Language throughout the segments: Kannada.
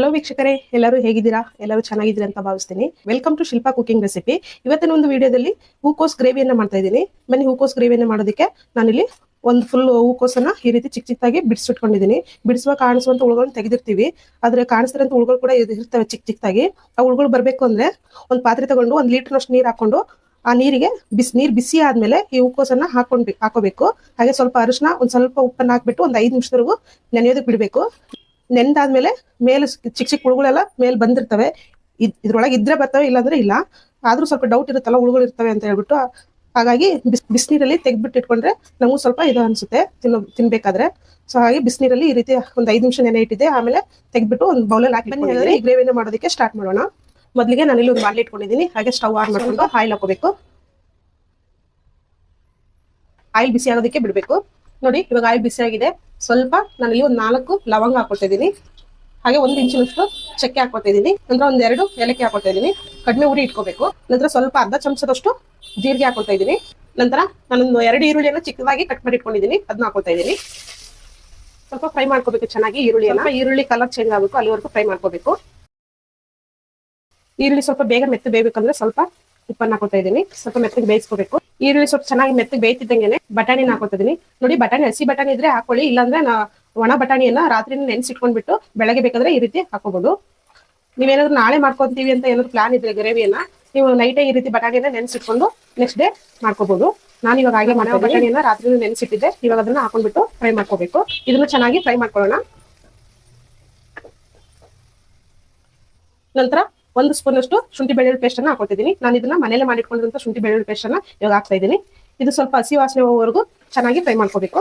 ಹಲೋ ವೀಕ್ಷಕರೇ. ಎಲ್ಲರೂ ಹೇಗಿದ್ದೀರಾ? ಎಲ್ಲರೂ ಚೆನ್ನಾಗಿದ್ದೀರಾ ಅಂತ ಭಾವಿಸ್ತೀನಿ. Welcome to Shilpa cooking recipe ಇವತ್ತಿನ ಒಂದು ವಿಡಿಯೋದಲ್ಲಿ ಹೂಕೋಸ್ ಗ್ರೇವಿಯನ್ನು ಮಾಡ್ತಾ ಇದ್ದೀನಿ. ಬನ್ನಿ, ಹೂಕೋಸ್ ಗ್ರೇವಿಯನ್ನು ಮಾಡೋದಕ್ಕೆ ನಾನಿಲ್ಲಿ ಒಂದು ಫುಲ್ ಹೂಕೋಸನ್ನ ಈ ರೀತಿ ಚಿಕ್ಕ ಚಿಕ್ಕದಾಗಿ ಬಿಡಿಸಿಟ್ಕೊಂಡಿದ್ದೀನಿ. ಬಿಡಿಸುವ ಕಾಣಿಸುವಂತ ಉಳುಗಳನ್ನ ತೆಗೆದಿರ್ತೀವಿ. ಆದ್ರೆ ಕಾಣಿಸ್ತಿರೋಂಥ ಉಳುಗಳು ಕೂಡ ಇರ್ತವೆ ಚಿಕ್ಕ ಚಿಕ್ಕದಾಗಿ ಆ ಉಳುಗಳು ಬರಬೇಕು ಅಂದ್ರೆ ಒಂದು ಪಾತ್ರೆ ತಗೊಂಡು ಒಂದು ಲೀಟರ್ನಷ್ಟು ನೀರು ಹಾಕೊಂಡು ಆ ನೀರಿಗೆ ಬಿಸಿ, ನೀರು ಬಿಸಿ ಆದ್ಮೇಲೆ ಈ ಹೂಕೋಸನ್ನ ಹಾಕೊಂಡ್ ಹಾಕೋಬೇಕು. ಹಾಗೆ ಸ್ವಲ್ಪ ಅರಿಶಿನ ಒಂದ್ ಸ್ವಲ್ಪ ಉಪ್ಪನ್ನ ಹಾಕ್ಬಿಟ್ಟು ಒಂದು ಐದು ನಿಮಿಷದವರೆಗೂ ನೆನೆಯೋದಕ್ಕೆ ಬಿಡಬೇಕು. ನೆಂದಾದ್ಮೇಲೆ ಮೇಲೆ ಚಿಕ್ಕ ಚಿಕ್ಕ ಹುಳುಗಳೆಲ್ಲ ಮೇಲೆ ಬಂದಿರ್ತವೆ. ಇದ್- ಇದ್ರೊಳಗೆ ಇದ್ರೆ ಬರ್ತವೆ ಇಲ್ಲಾಂದ್ರೆ ಇಲ್ಲ. ಆದ್ರೂ ಸ್ವಲ್ಪ ಡೌಟ್ ಇರುತ್ತಲ್ಲ ಹುಳುಗಳು ಇರ್ತವೆ ಅಂತ ಹೇಳ್ಬಿಟ್ಟು ಹಾಗಾಗಿ ಬಿಸ್ ಬಿಸಿನೀರಲ್ಲಿ ತೆಗ್ದ್ಬಿಟ್ಟು ಇಟ್ಕೊಂಡ್ರೆ ನಮಗೂ ಸ್ವಲ್ಪ ಇದು ಅನ್ಸುತ್ತೆ ತಿನ್ನೋ ತಿನ್ಬೇಕಾದ್ರೆ. ಸೊ ಹಾಗೆ ಬಿಸಿನೀರಲ್ಲಿ ಈ ರೀತಿ ಒಂದು ಐದು ನಿಮಿಷ ನೆನೆ ಇಟ್ಟಿದೆ ಆಮೇಲೆ ತೆಗ್ದ್ಬಿಟ್ಟು ಒಂದು ಬೌಲಲ್ಲಿ ಹಾಕಿ ಬನ್ನಿ ಹೇಳಿದ್ರೆ ಈ ಗ್ರೇವಿನ ಮಾಡೋದಕ್ಕೆ ಸ್ಟಾರ್ಟ್ ಮಾಡೋಣ. ಮೊದಲಿಗೆ ಇಲ್ಲಿ ಒಂದು ಬಾಟ್ಲಿ ಇಟ್ಕೊಂಡಿದ್ದೀನಿ ಹಾಗೆ ಸ್ಟವ್ ಆನ್ ಮಾಡ್ಕೊಂಡು ಆಯಿಲ್ ಹಾಕೋಬೇಕು ಆಯಿಲ್ ಬಿಸಿ ಆಗೋದಕ್ಕೆ ಬಿಡಬೇಕು. ನೋಡಿ ಇವಾಗ ಆಯಿಲ್ ಬಿಸಿ ಆಗಿದೆ. ಸ್ವಲ್ಪ ನಾನಿಲ್ಲಿ ಒಂದು ನಾಲ್ಕು ಲವಂಗ ಹಾಕೊಟ್ಟಿದ್ದೀನಿ. ಹಾಗೆ ಒಂದು ಇಂಚಿನಷ್ಟು ಚಕ್ಕೆ ಹಾಕೊಳ್ತಾ ಇದ್ದೀನಿ ನಂತರ ಒಂದೆರಡು ಎರಡು ಏಲಕ್ಕಿ ಹಾಕೊಳ್ತಾ ಇದ್ದೀನಿ ಕಡಿಮೆ ಉರಿ ಇಟ್ಕೋಬೇಕು. ನಂತರ ಸ್ವಲ್ಪ ಅರ್ಧ ಚಮಚದಷ್ಟು ಜೀರಿಗೆ ಹಾಕೊಳ್ತಾ ಇದ್ದೀನಿ ನಂತರ ನಾನೊಂದು ಎರಡು ಈರುಳ್ಳಿಯನ್ನು ಚಿಕ್ಕದಾಗಿ ಕಟ್ ಮಾಡಿ ಇಟ್ಕೊಂಡಿದ್ದೀನಿ. ಅದನ್ನ ಹಾಕೊಳ್ತಾ ಇದ್ದೀನಿ ಸ್ವಲ್ಪ ಫ್ರೈ ಮಾಡ್ಕೋಬೇಕು ಚೆನ್ನಾಗಿ ಈರುಳ್ಳಿಯನ್ನು. ಈರುಳ್ಳಿ ಕಲರ್ ಚೇಂಜ್ ಆಗಬೇಕು ಅಲ್ಲಿವರೆಗೂ ಫ್ರೈ ಮಾಡ್ಕೋಬೇಕು. ಈರುಳ್ಳಿ ಸ್ವಲ್ಪ ಬೇಗ ಮೆತ್ತ ಬೇಯಬೇಕಂದ್ರೆ ಸ್ವಲ್ಪ ಉಪ್ಪನ್ನ ಹಾಕೊಳ್ತಾ ಇದ್ದೀನಿ ಸ್ವಲ್ಪ ಮೆತ್ತಗೆ ಬೇಯಿಸ್ಕೋಬೇಕು. ಈರುಳ್ಳಿ ಸ್ವಲ್ಪ ಚೆನ್ನಾಗಿ ಮೆತ್ತಗೆ ಬೇಯ್ತಿದ್ದಂಗೆನೆ ಬಟಾಣಿನ ಹಾಕೋತಿದ್ದೀನಿ ನೋಡಿ ಬಟಾಣಿ ಹಸಿ ಬಟಾಣಿ ಇದ್ರೆ ಹಾಕೊಳ್ಳಿ ಇಲ್ಲಾಂದ್ರೆ ಒಣ ಬಟಾಣಿಯನ್ನ ರಾತ್ರಿ ನೆನ್ಸಿಟ್ಕೊಂಡ್ಬಿಟ್ಟು ಬೆಳಗ್ಗೆ ಬೇಕಾದ್ರೆ ಈ ರೀತಿ ಹಾಕೋಬಹುದು ನೀವೇನಾದ್ರೂ ನಾಳೆ ಮಾಡ್ಕೊತೀವಿ ಅಂತ ಏನಾದ್ರು ಪ್ಲಾನ್ ಇದ್ರೆ ಗ್ರೇವಿಯನ್ನ ನೀವು ನೈಟೇ ಈ ರೀತಿ ಬಟಾಣಿಯನ್ನ ನೆನ್ಸಿಟ್ಕೊಂಡು ನೆಕ್ಸ್ಟ್ ಡೇ ಮಾಡ್ಕೋಬಹುದು ನಾನು ಇವಾಗ ಹಾಗೆ ಮಾಡೋ ಬಟಾಣಿಯನ್ನ ರಾತ್ರಿ ನೆನ್ಸಿಟ್ಟಿದ್ದೆ. ಇವಾಗ ಅದನ್ನ ಹಾಕೊಂಡ್ಬಿಟ್ಟು ಫ್ರೈ ಮಾಡ್ಕೋಬೇಕು. ಇದನ್ನ ಚೆನ್ನಾಗಿ ಫ್ರೈ ಮಾಡ್ಕೊಳ್ಳೋಣ. ನಂತರ ಒಂದು ಸ್ಪೂನ್ ಅಷ್ಟು ಶುಂಠಿ ಬೆಳ್ಳುಳ್ಳಿ ಪೇಸ್ಟ್ ಅನ್ನ ಹಾಕೊಳ್ತಿದ್ದೀನಿ. ನಾನು ಇದನ್ನ ಮನೇಲೆ ಮಾಡಿಟ್ಕೊಂಡಿರುವಂತ ಶುಂಠಿ ಬೆಳ್ಳುಳ್ಳಿ ಪೇಸ್ಟ್ ಅನ್ನ ಇವಾಗ ಹಾಕ್ತಾ ಇದ್ದೀನಿ ಇದು ಸ್ವಲ್ಪ ಹಸಿ ವಾಸನೆ ಹೋಗೋವರೆಗೂ ಚೆನ್ನಾಗಿ ಫ್ರೈ ಮಾಡ್ಕೋಬೇಕು.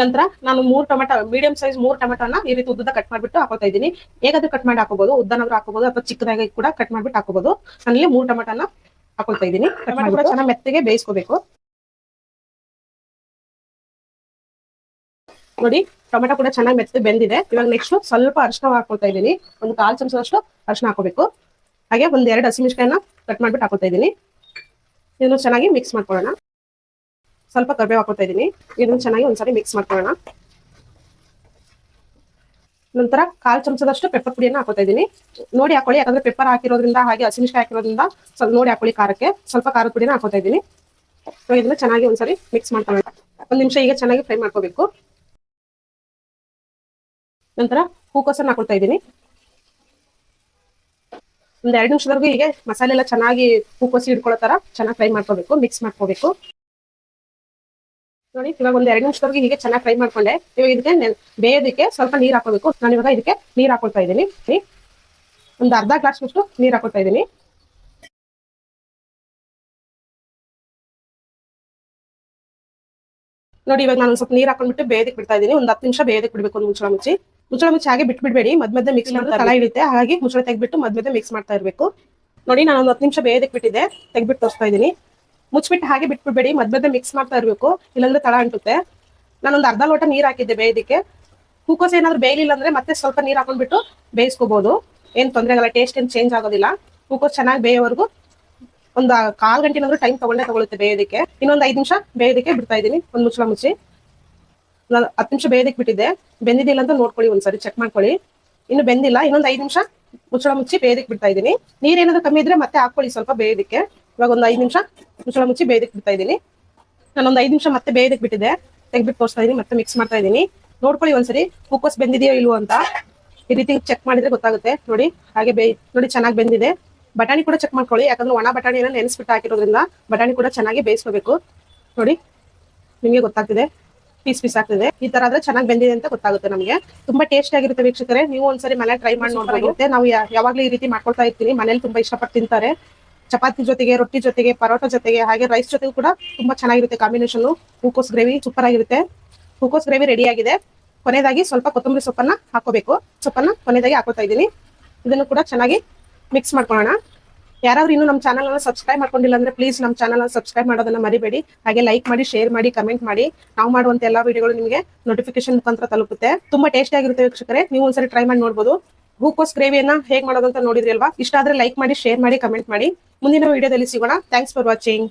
ನಂತರ ನಾನು ಮೂರು ಟೊಮೆಟೊ ಮೀಡಿಯಂ ಸೈಜ್ ಮೂರು ಟೊಮೆಟೊನ ಈ ರೀತಿ ಉದ್ದ ಕಟ್ ಮಾಡಿಬಿಟ್ಟು ಹಾಕೋತಾ ಇದ್ದೀನಿ ಹೇಗಾದ್ರೂ ಕಟ್ ಮಾಡಿ ಹಾಕೋಬಹುದು ಉದ್ದನಾದ್ರೂ ಹಾಕೋಬಹುದು ಅಥವಾ ಚಿಕ್ಕದಾಗಿ ಕೂಡ ಕಟ್ ಮಾಡ್ಬಿಟ್ಟು ಹಾಕೋಬಹುದು ನಾನಿಲ್ಲಿ ಮೂರು ಟೊಮೆಟೊನ ಹಾಕೊಳ್ತಾ ಇದ್ದೀನಿ ಟೊಮೆಟೊ ಕೂಡ ಚೆನ್ನಾಗಿ ಮೆತ್ತಗೆ ಬೇಯಿಸ್ಕೋಬೇಕು. ನೋಡಿ, ಟೊಮೆಟೊ ಕೂಡ ಚೆನ್ನಾಗಿ ಮೆತ್ತಗೆ ಬೆಂದಿದೆ. ಇವಾಗ ನೆಕ್ಸ್ಟ್ ಸ್ವಲ್ಪ ಅರಿಶಿನ ಹಾಕೊಳ್ತಾ ಇದ್ದೀನಿ. ಒಂದು ಕಾಲು ಚಮಚದಷ್ಟು ಅರಿಶಿನ ಹಾಕೋಬೇಕು ಹಾಗೆ ಒಂದ್ ಎರಡು ಕಟ್ ಮಾಡ್ಬಿಟ್ಟು ಹಾಕೊಳ್ತಾ ಇದ್ದೀನಿ. ಇದನ್ನು ಚೆನ್ನಾಗಿ ಮಿಕ್ಸ್ ಮಾಡ್ಕೊಳ್ಳೋಣ. ಸ್ವಲ್ಪ ಕರ್ಬೇವು ಹಾಕೊಳ್ತಾ ಇದ್ದೀನಿ. ಇದನ್ನು ಚೆನ್ನಾಗಿ ಒಂದ್ಸರಿ ಮಿಕ್ಸ್ ಮಾಡ್ಕೊಳ್ಳೋಣ. ನಂತರ ಕಾಲು ಚಮಚದಷ್ಟು ಪೆಪ್ಪರ್ ಪುಡಿಯನ್ನು ಹಾಕೋತಾ ಇದ್ದೀನಿ. ನೋಡಿ ಹಾಕೊಳ್ಳಿ, ಯಾಕಂದ್ರೆ ಪೆಪ್ಪರ್ ಹಾಕಿರೋದ್ರಿಂದ ಹಾಗೆ ಹಸಿಮೆಣಸಿಕಾಯಿ ಹಾಕಿರೋದ್ರಿಂದ ಸ್ವಲ್ಪ ನೋಡಿ ಹಾಕೊಳ್ಳಿ ಖಾರಕ್ಕೆ. ಸ್ವಲ್ಪ ಖಾರದ ಪುಡಿನ ಹಾಕೋತಾ ಇದ್ದೀನಿ. ಸೊ ಇದನ್ನ ಚೆನ್ನಾಗಿ ಒಂದ್ಸರಿ ಮಿಕ್ಸ್ ಮಾಡ್ಕೊಳ್ಳೋಣ. ಒಂದ್ ನಿಮಿಷ ಈಗ ಚೆನ್ನಾಗಿ ಫ್ರೈ ಮಾಡ್ಕೋಬೇಕು. ನಂತರ ಹೂಕೋಸನ್ನ ಹಾಕೊಳ್ತಾ ಇದ್ದೀನಿ. ಒಂದ್ ಎರಡು ನಿಮಿಷದವರೆಗೂ ಹೀಗೆ ಮಸಾಲೆ ಎಲ್ಲ ಚೆನ್ನಾಗಿ ಹೂಕೋಸಿ ಹಿಡ್ಕೊಳ್ಳೋ ತರ ಚೆನ್ನಾಗಿ ಫ್ರೈ ಮಾಡ್ಕೋಬೇಕು ಮಿಕ್ಸ್ ಮಾಡ್ಕೋಬೇಕು. ನೋಡಿ, ಇವಾಗ ಒಂದ್ ಎರಡು ನಿಮಿಷದವರೆಗೂ ಹೀಗೆ ಚೆನ್ನಾಗಿ ಫ್ರೈ ಮಾಡ್ಕೊಂಡೆ. ಇವಾಗ ಇದಕ್ಕೆ ಬೇಯೋದಕ್ಕೆ ಸ್ವಲ್ಪ ನೀರ್ ಹಾಕೋಬೇಕು ನಾನು ಇವಾಗ ಇದಕ್ಕೆ ನೀರ್ ಹಾಕೊಳ್ತಾ ಇದ್ದೀನಿ. ಒಂದು ಅರ್ಧ ಗ್ಲಾಸ್ ನೀರು ನೀರ್ ಹಾಕೊಳ್ತಾ ಇದ್ದೀನಿ. ನೋಡಿ, ಇವಾಗ ನಾನು ಸ್ವಲ್ಪ ನೀರ್ ಹಾಕೊಂಡ್ಬಿಟ್ಟು ಬೇಯದಕ್ಕೆ ಬಿಡ್ತಾ ಇದ್ದೀನಿ. ಒಂದು ಹತ್ತು ನಿಮಿಷ ಬೇಯದಕ್ಕೆ ಬಿಡ್ಬೇಕು ಒಂದು ಮುಂಚೆ ಮುಚ್ಚಿ. ಮುಚ್ಚಳ ಮುಚ್ಚಿ ಹಾಗೆ ಬಿಟ್ಬಿಡ್ಬೇಡಿ. ಮಧ್ಯ ಮಧ್ಯೆ ಮಿಕ್ಸ್ ಮಾಡಿದ್ರೆ ತಳ ಹಾಗೆ ಹಾಗಾಗಿ ಮುಚ್ಚಳ ತೆಗ್ಬಿಟ್ಟು ಮಧ್ಯ ಮಧ್ಯೆ ಮಿಕ್ಸ್ ಮಾಡ್ತಾ ಇರಬೇಕು. ನೋಡಿ ನಾನು ಒಂದು ಹತ್ತು ನಿಮಿಷ ಬೇಯದಕ್ಕೆ ಬಿಟ್ಟಿದ್ದೆ. ತೆಗ್ಬಿಟ್ಟು ತೋರಿಸ್ತಾ ಇದ್ದೀನಿ. ಮುಚ್ಚಿಬಿಟ್ಟು ಹಾಗೆ ಬಿಟ್ಬಿಡ್ಬೇಡಿ. ಮಧ್ಯ ಮಧ್ಯೆ ಮಿಕ್ಸ್ ಮಾಡ್ತಾ ಇರಬೇಕು. ಇಲ್ಲಾಂದ್ರೆ ತಳ ಅಂಟುತ್ತೆ. ನಾನೊಂದು ಅರ್ಧ ಲೋಟ ನೀರ್ ಹಾಕಿದ್ದೆ ಬೇಯೋದಕ್ಕೆ. ಹೂಕೋಸ್ ಏನಾದ್ರು ಬೇಯಲಿಲ್ಲ ಅಂದ್ರೆ ಮತ್ತೆ ಸ್ವಲ್ಪ ನೀರ್ ಹಾಕೊಂಡ್ಬಿಟ್ಟು ಬೇಯಿಸ್ಕೋಬಹುದು ಏನ್ ತೊಂದರೆ ಆಗಲ್ಲ. ಟೇಸ್ಟ್ ಏನ್ ಚೇಂಜ್ ಆಗೋದಿಲ್ಲ. ಹೂಕೋಸ್ ಚೆನ್ನಾಗಿ ಬೇಯೋವರೆಗೂ. ಒಂದು ಕಾಲ್ ಗಂಟೆನಾದ್ರೂ ಟೈಮ್ ತಗೊಂಡೇ ತಗೊಳುತ್ತೆ ಬೇಯೋದಕ್ಕೆ. ಇನ್ನೊಂದು ಐದು ನಿಮಿಷ ಬೇಯೋದಕ್ಕೆ ಬಿಡ್ತಾ ಇದ್ದೀನಿ. ಒಂದು ಮುಚ್ಚಳ ಮುಚ್ಚಿ. ನಾನು ಹತ್ತು ನಿಮಿಷ ಬೇಯೋದಕ್ಕೆ ಬಿಟ್ಟಿದ್ದೆ. ಬೆಂದಿದಿಲ್ಲ ಅಂತ ನೋಡ್ಕೊಳ್ಳಿ ಒಂದ್ಸರಿ ಚೆಕ್ ಮಾಡ್ಕೊಳ್ಳಿ. ಇನ್ನು ಬೆಂದಿಲ್ಲ, ಇನ್ನೊಂದು ಐದು ನಿಮಿಷ ಮುಚ್ಚಳ ಮುಚ್ಚಿ ಬೇಯೋದಕ್ಕೆ ಬಿಡ್ತಾ ಇದ್ದೀನಿ. ನೀರೇನಾದ್ರೂ ಕಮ್ಮಿ ಇದ್ರೆ ಮತ್ತೆ ಹಾಕೊಳ್ಳಿ ಸ್ವಲ್ಪ ಬೇಯೋದಕ್ಕೆ. ಇವಾಗ ಒಂದು ಐದು ನಿಮಿಷ ಮುಚ್ಚಳ ಮುಚ್ಚಿ ಬೇಯೋದಕ್ಕೆ ಬಿಡ್ತಾ ಇದ್ದೀನಿ. ನಾನೊಂದು ಐದು ನಿಮಿಷ ಮತ್ತೆ ಬೇಯೋದಕ್ಕೆ ಬಿಟ್ಟಿದ್ದೆ. ತೆಗ್ಬಿಟ್ಟು ತೋರಿಸ್ತಾ ಇದ್ದೀನಿ, ಮತ್ತೆ ಮಿಕ್ಸ್ ಮಾಡ್ತಾ ಇದ್ದೀನಿ. ನೋಡ್ಕೊಳ್ಳಿ ಒಂದ್ಸರಿ ಹೂಕೋಸ್ ಬೆಂದಿದೆಯೋ ಇಲ್ವೋ ಅಂತ. ಈ ರೀತಿ ಚೆಕ್ ಮಾಡಿದ್ರೆ ಗೊತ್ತಾಗುತ್ತೆ. ನೋಡಿ, ಹಾಗೆ ಬೇಯಿ, ನೋಡಿ ಚೆನ್ನಾಗಿ ಬೆಂದಿದೆ. ಬಟಾಣಿ ಕೂಡ ಚೆಕ್ ಮಾಡ್ಕೊಳ್ಳಿ, ಯಾಕಂದ್ರೆ ಒಣ ಬಟಾಣಿನ ನೆನೆಸ್ಬಿಟ್ಟು ಹಾಕಿರೋದ್ರಿಂದ ಬಟಾಣಿ ಕೂಡ ಚೆನ್ನಾಗಿ ಬೇಯಿಸ್ಕೋಬೇಕು. ನೋಡಿ, ನಿಮಗೆ ಗೊತ್ತಾಗ್ತಿದೆ. ಪೀಸ್ ಪೀಸ್ ಆಗ್ತದೆ. ಈ ತರ ಆದ್ರೆ ಚೆನ್ನಾಗಿ ಬೆಂದಿದೆ ಅಂತ ಗೊತ್ತಾಗುತ್ತೆ ನಮಗೆ. ತುಂಬಾ ಟೇಸ್ಟ್ ಆಗಿರುತ್ತೆ ವೀಕ್ಷಕರೇ. ನೀವು ಒಂದ್ಸರಿ ಮನೆ ಟ್ರೈ ಮಾಡಿ ನೋಡಬಹುದು ನಾವು ಯಾವಾಗ್ಲೂ ಈ ರೀತಿ ಮಾಡ್ಕೊಳ್ತಾ ಇರ್ತೀನಿ ಮನೇಲಿ ತುಂಬಾ ಇಷ್ಟಪಟ್ಟು ತಿಂತಾರೆ. ಚಪಾತಿ ಜೊತೆಗೆ ರೊಟ್ಟಿ ಜೊತೆಗೆ ಪರೋಟ ಜೊತೆಗೆ ಹಾಗೆ ರೈಸ್ ಜೊತೆಗೂ ಕೂಡ ತುಂಬಾ ಚೆನ್ನಾಗಿರುತ್ತೆ ಕಾಂಬಿನೇಷನ್ ಹೂಕೋಸ್ ಗ್ರೇವಿ ಸೂಪರ್ ಆಗಿರುತ್ತೆ. ಹೂಕೋಸ್ ಗ್ರೇವಿ ರೆಡಿ ಆಗಿದೆ. ಕೊನೆಯದಾಗಿ ಸ್ವಲ್ಪ ಕೊತ್ತಂಬರಿ ಸೊಪ್ಪನ್ನ ಹಾಕೋಬೇಕು. ಸೊಪ್ಪನ್ನ ಕೊನೆಯದಾಗಿ ಹಾಕೋತಾ ಇದ್ದೀನಿ. ಇದನ್ನು ಕೂಡ ಚೆನ್ನಾಗಿ ಮಿಕ್ಸ್ ಮಾಡ್ಕೊಳ್ಳೋಣ. ಯಾರಾದ್ರೂ ಇನ್ನು ನಮ್ಮ ಚಾನಲ್ ಅನ್ನು ಸಬ್ಸ್ಕ್ರೈಬ್ ಮಾಡ್ಕೊಂಡಿಲ್ಲ ಅಂದ್ರೆ ಪ್ಲೀಸ್ ನಮ್ಮ ಚಾನಲ್ ಅನ್ನು ಸಬ್ಸ್ಕ್ರೈಬ್ ಮಾಡೋದನ್ನ ಮರಿಬೇಡಿ. ಹಾಗೆ ಲೈಕ್ ಮಾಡಿ ಶೇರ್ ಮಾಡಿ ಕಮೆಂಟ್ ಮಾಡಿ. ನಾವು ಮಾಡುವಂತ ಎಲ್ಲಾ ವಿಡಿಯೋಗಳು ನಿಮಗೆ ನೋಟಿಫಿಕೇಶನ್ ಮುಖಾಂತರ ತಲುಪುತ್ತೆ. ತುಂಬಾ ಟೇಸ್ಟಿ ಆಗಿರುತ್ತೆ ವೀಕ್ಷಕರೇ. ನೀವು ಒಂದ್ಸರಿ ಟ್ರೈ ಮಾಡಿ ನೋಡಬಹುದು ಹೂಕೋಸ್ ಗ್ರೇವಿಯನ್ನ ಹೇಗ್ ಮಾಡೋದಂತ ನೋಡಿದ್ರಿ ಅಲ್ವಾ? ಇಷ್ಟ ಆದ್ರೆ ಲೈಕ್ ಮಾಡಿ ಶೇರ್ ಮಾಡಿ ಕಮೆಂಟ್ ಮಾಡಿ. ಮುಂದಿನ ವಿಡಿಯೋದಲ್ಲಿ ಸಿಗೋಣ. Thanks for watching